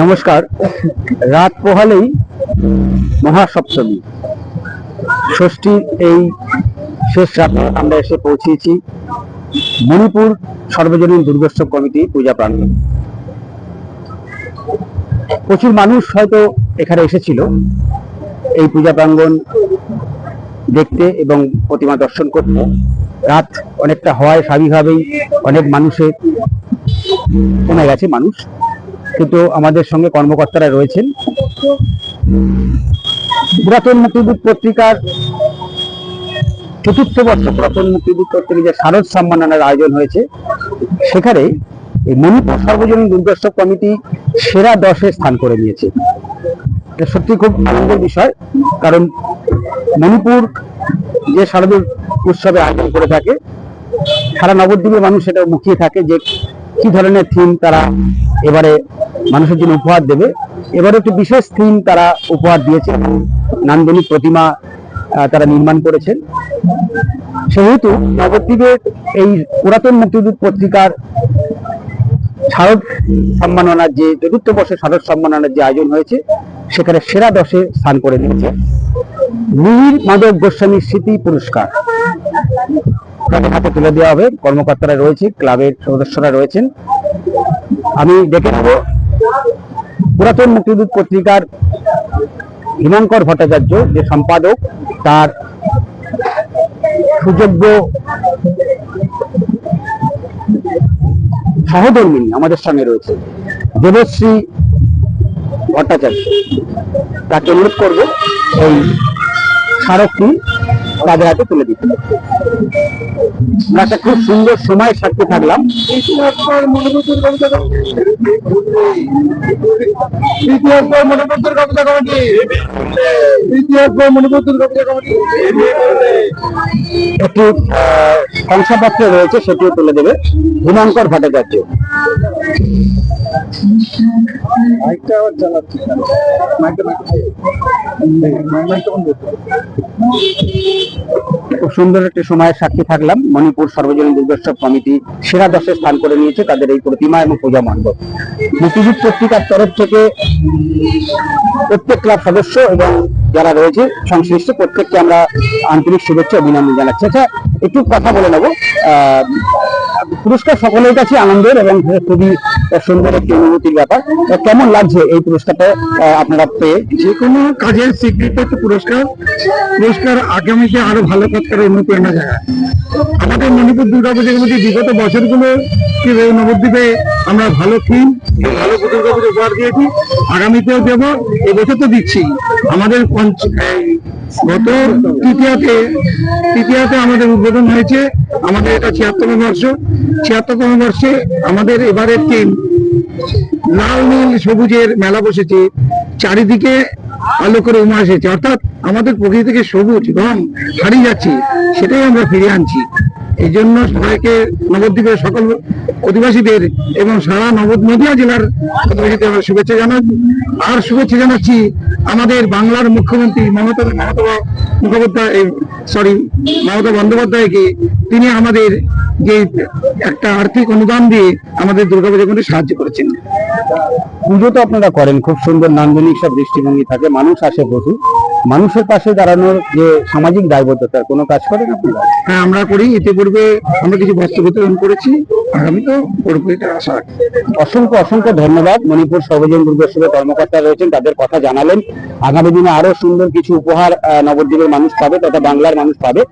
নমস্কার। রাত পোহালেই মহাসপ্তমী। ষষ্ঠীর এই শেষ রাতে আমরা এসে পৌঁছেছি মণিপুর সর্বজনীন দুর্গোৎসব কমিটি পূজা প্রাঙ্গণ। প্রচুর মানুষ হয়তো এখানে এসেছিল এই পূজা প্রাঙ্গণ দেখতে এবং প্রতিমা দর্শন করতে। রাত অনেকটা হওয়ায় স্বাভাবিকভাবেই অনেক মানুষের কমে গেছে মানুষ। কিন্তু আমাদের সঙ্গে কর্মকর্তারা রয়েছেন। পুরাতন মুক্তিযুদ্ধ পত্রিকার চতুর্থ বর্ষ পুরাতন মুক্তিযুদ্ধ পত্রিকা যে শারদ সম্মাননার আয়োজন হয়েছে। সেখানে এই মণিপুর সর্বজনীন দুর্গোৎসব কমিটি সেরা দশে স্থান করে নিয়েছে। এটা সত্যি খুব আনন্দের বিষয়, কারণ মণিপুর যে শারদীয় উৎসবে আয়োজন করে থাকে, সারা নবদ্বীপের মানুষ সেটা মুখিয়ে থাকে যে কি ধরনের থিম তারা এবারে মানুষের জন্য উপহার দেবে? এবারে একটি বিশেষ থিম তারা উপহার দিয়েছে নান্দনিক প্রতিমা তারা নির্মাণ করেছেন। সেহেতু নবদ্বীপের এই পুরাতন মুক্তিযুদ্ধ পত্রিকার শারদ সম্মাননার যে চতুর্থ বর্ষের শারদ সম্মাননার যে আয়োজন হয়েছে, সেখানে সেরা দশে স্থান করে নিয়েছে। মিহির মাধব গোস্বামী স্মৃতি পুরস্কার। তাদের হাতে তুলে দেওয়া হবে। কর্মকর্তারা রয়েছে, ক্লাবের সদস্যরা রয়েছেন। আমি দেখে নেব। পুরাতন মুক্তিযুদ্ধ পত্রিকার হিমাঙ্কর ভট্টাচার্য, যে সম্পাদক, তার সুযোগ্য সহধর্মিনী আমাদের সঙ্গে রয়েছে, দেবশ্রী ভট্টাচার্য। তাকে অনুরোধ করব, এই স্মারকটি তাদের হাতে তুলে দিতে। আমরা একটা খুব সুন্দর সময় সাক্ষী থাকলাম। ইতিহাস কমিটি ইতিহাস কমিটি একটি আহ, শংসাপত্র রয়েছে সেটিও তুলে দেবে। হিমাঙ্কর ভট্টাচার্য। সুন্দর একটি সময়ের সাক্ষী থাকলাম। মণিপুর সর্বজনীন দুর্গোৎসব কমিটি সেরা দশে স্থান করে নিয়েছে তাদের এই প্রতিমা এবং পূজা মণ্ডপ। মুক্তিযুদ্ধ পত্রিকার তরফ থেকে প্রত্যেক ক্লাব সদস্য এবং যারা রয়েছে, সংশ্লিষ্ট প্রত্যেককে আমরা আন্তরিক শুভেচ্ছা অভিনন্দন জানাচ্ছি। আচ্ছা একটু কথা বলে নেব। পুরস্কার সকলের কাছে আনন্দের এবং খুবই সুন্দর একটি অনুভূতির ব্যাপার। কেমন লাগছে এই পুরস্কারটা আপনারা পেয়ে? যে কোনো কাজের স্বীকৃত পুরস্কার। পুরস্কার আগামীতে আরও ভালো কাজ করার অনুপ্রেরণা জায়গা আমাদের মণিপুর দুর্গা পুজোর মধ্যে বিগত বছরগুলো নবদ্বীপে আমরা ভালো থিম, ভালো দুর্গা পুজো উপহার দিয়েছি। আগামীতেও দেব, এবছর তো দিচ্ছি। আমাদের গত তৃতীয়তে তৃতীয়তে আমাদের উদ্বোধন হয়েছে। আমাদের এটা ছিয়াত্তর বর্ষ। ছিয়াত্তরতম বর্ষে আমাদের এবারের টিম লাল, নীল, সবুজের মেলা বসেছে। চারিদিকে আলো করে উমা এসেছে। অর্থাৎ আমাদের প্রকৃতি থেকে সবুজ, রং হারিয়ে যাচ্ছে, সেটাই আমরা ফিরে আনছি। এই জন্য সবাইকে নবদ্বীপের সকল অধিবাসীদের এবং সারা নবদ নদিয়া জেলার অধিবাসীদের আমরা শুভেচ্ছা জানাচ্ছি। আর শুভেচ্ছা জানাচ্ছি আমাদের বাংলার মুখ্যমন্ত্রী মমতা মমতা মুখোপাধ্যায় সরি মমতা বন্দ্যোপাধ্যায়কে। তিনি আমাদের যে একটা আর্থিক অনুদান দিয়ে আমাদের দুর্গাপূজা করতে সাহায্য করেছেন। পুজো তো আপনারা করেন খুব সুন্দর নান্দনিক সব দৃষ্টিভঙ্গি থাকে মানুষ আসে বহু মানুষের পাশে দাঁড়ানোর যে সামাজিক দায়বদ্ধতার কোনো কাজ করেন আপনারা? হ্যাঁ আমরা করি। ইতিপূর্বে আমরা কিছু বস্ত্র বিতরণ করেছি আগামী তো করব এটা আশা রাখি অসংখ্য অসংখ্য ধন্যবাদ। মণিপুর সর্বজন দুর্গোৎসবের কর্মকর্তা রয়েছেন তাদের কথা জানালেন। আগামী দিনে আরও সুন্দর কিছু উপহার নবদ্বীপের মানুষ পাবে তথা বাংলার মানুষ পাবে।